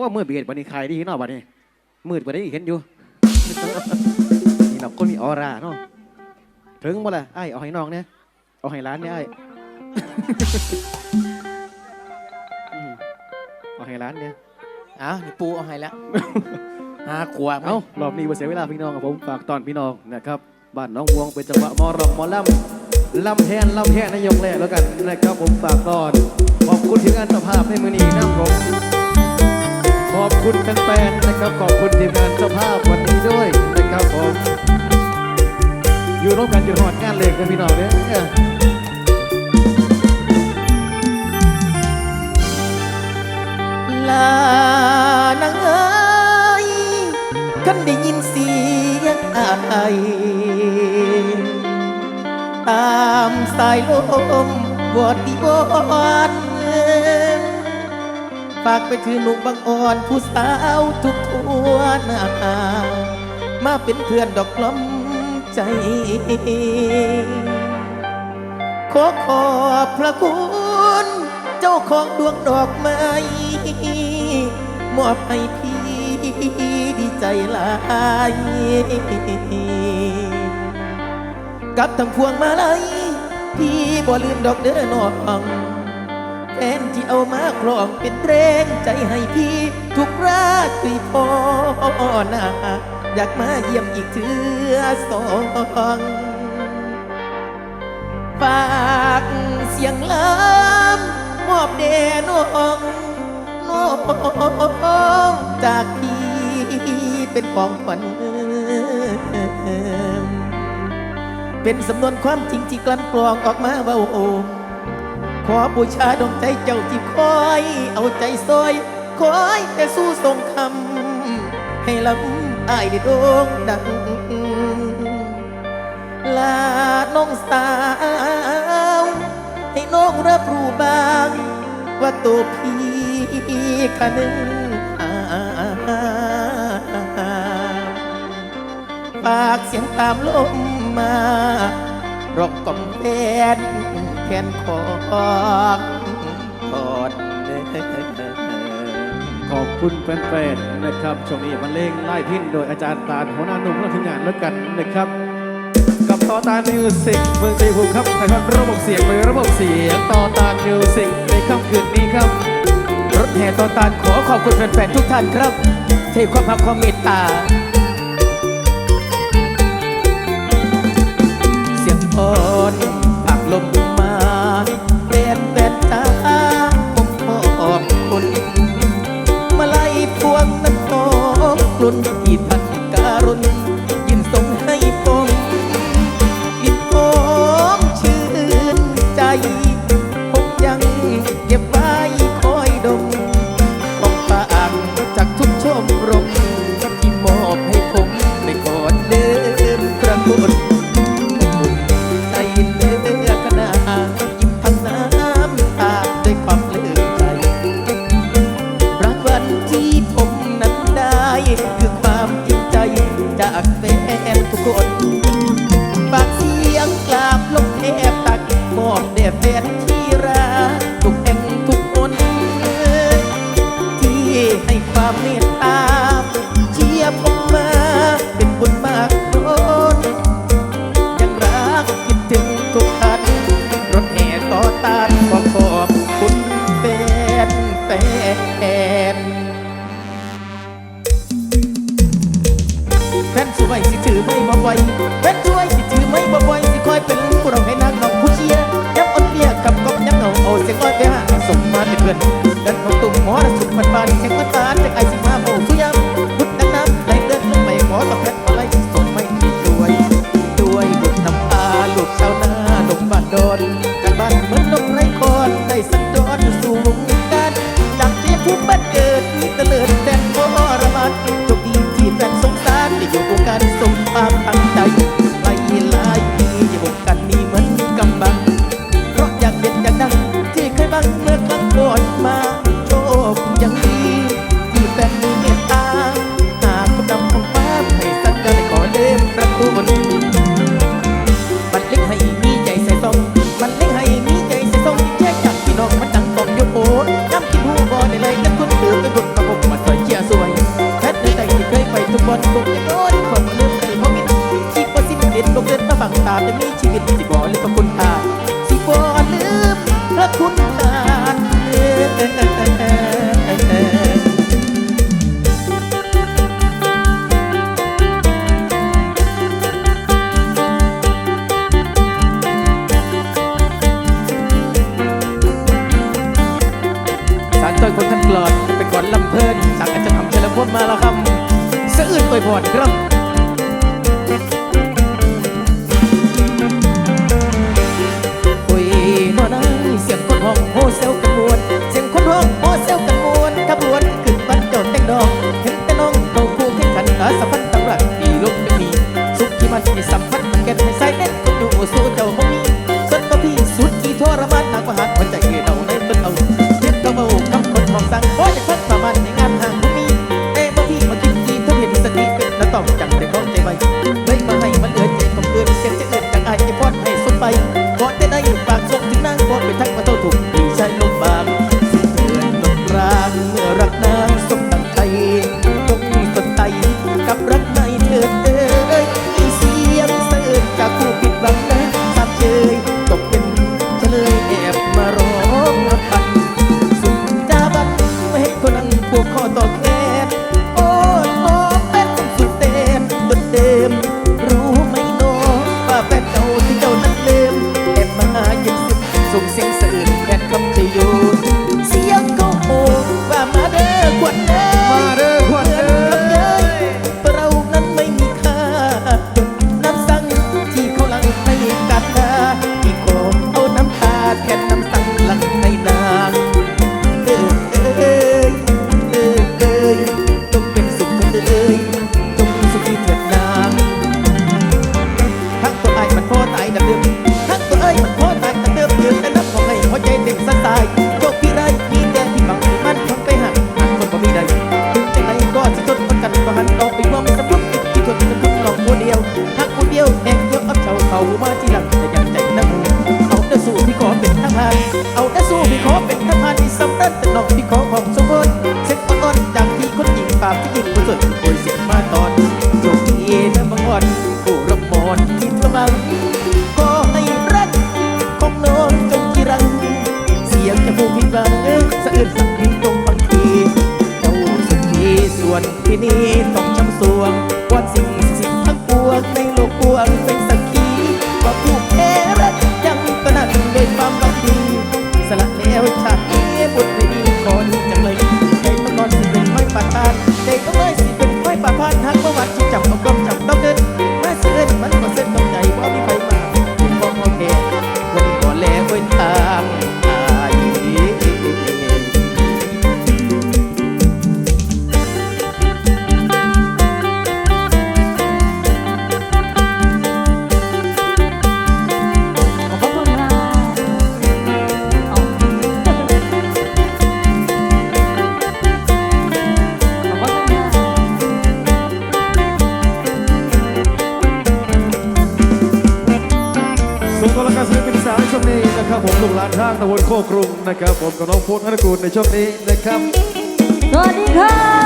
ว่ามืดเบียดบันนี้ใครดีเนาะบัดนี้มืดบันนี้เห็นอยู่นี่เนาะคนมีออร่าเนาะถึงบ่ล่ะไอ้ายเอาให้น้องเนี่ยเอาให้ร้านเนี่ยไอ้ายอืมเอาให้ร้านเนี่ยเอานี่ปูเอาให้แล้วหาขวบเอ้ารอบนี้บ่เสียเวลาพี่น้องครับผมฝากตอนพี่น้องนะครับบ้านน้องวงเป็นจังหวะหมอรำหมอลำลำแทนลำแทนนายกแรกแล้วกันนะครับผมฝากก่อนขอบคุณทีมงานสภาพในมือนี้นะครับผม ขอบคุณแฟนๆนะครับ ขอบคุณทีมงานเจ้าภาพวันนี้ด้วยนะครับผมอยู่ร่วมกันจนหอดงานเลยกันพี่น้องเนี่ยลานางเอ้ยกันได้ยินเสียงอายตามสายลมวอดดีวอน ฝากไปคือลูกบางอ่อน ผู้สาวทุกทั่วหน้ามาเป็นเพื่อนดอกกล้อมใจ ขอขอบพระคุณเจ้าของดวงดอกไม้มอบให้พี่ดีใจหลายกับทั้งพวงมาลัยพี่บ่ลืมดอกเด้อน้อง แฟนที่เอามาครองเป็นแรงใจให้พี่ ทุกราตรีพอนาอยากมาเยี่ยมอีกเทือสองฝากเสียงลำมอบเดน้องน้องจากพี่เป็นของขวัญเป็นสำนวนความจริงที่กลั่นกรองออกมาเบาโอม ขอบูชาดวงใจเจ้าที่คอย เอาใจซอย คอยแต่สู้ทรงคำ ให้ลำอายได้โด่งดัง ลาน้องสาว ให้น้องรับรู้บ้าง ว่าตัวพี่คนึงหาปากเสียงตามลมมาร้องกล่อมแฟน แทนของกอดเด้อขอบคุณแฟนๆนะครับช่วงนี้มันเล่งไล่พินโดยอาจารย์ตาหัวหน้าหนุ่มและทีมงานแล้วกันนะครับ กับต่อตามิวสิกเมืองชัยภูครับถ่ายทอดระบบเสียงโดยระบบเสียงต่อตามิวสิกในค่ำคืนนี้ครับรถแห่ต่อตานขอขอบคุณแฟนๆทุกท่านครับเทความรักความเมตตาเสียงพรปากลม เป็ดนแดตาผมขอบคุณมาไล่พวงน้ำตกกลุ่น จากแฟนทุกคน นกลอนไปก่อนลำเพลินสั่งอาจจะทำเชลพวดมาแล้วครับสะอื่นอวยพรครับโอ้ยนอนไอเสียงต้นห้องโฮแซ นีต้องจำสวงว่าสิ่งสิ่งทั้งปวงในโลกปวงเป็นสักขีว่าผู้แพ้รักยังตระหนักด้วยความรักดีสละแล้วชาตินี้บุตรดีคนจังเลยใจต้องนอนสิเป็นไม้ประพานใจต้องน้อยสิเป็นไม้ประพานหักประวัติที่จับเอากลมจับต้องเดินแม่เสื่อมันก็เส้นองับผมลูกหลานห้างตะวันโคกรุงนะครับผมกับน้องพุทธนกูลในช่วงนี้นะครับ สวัสดีครับ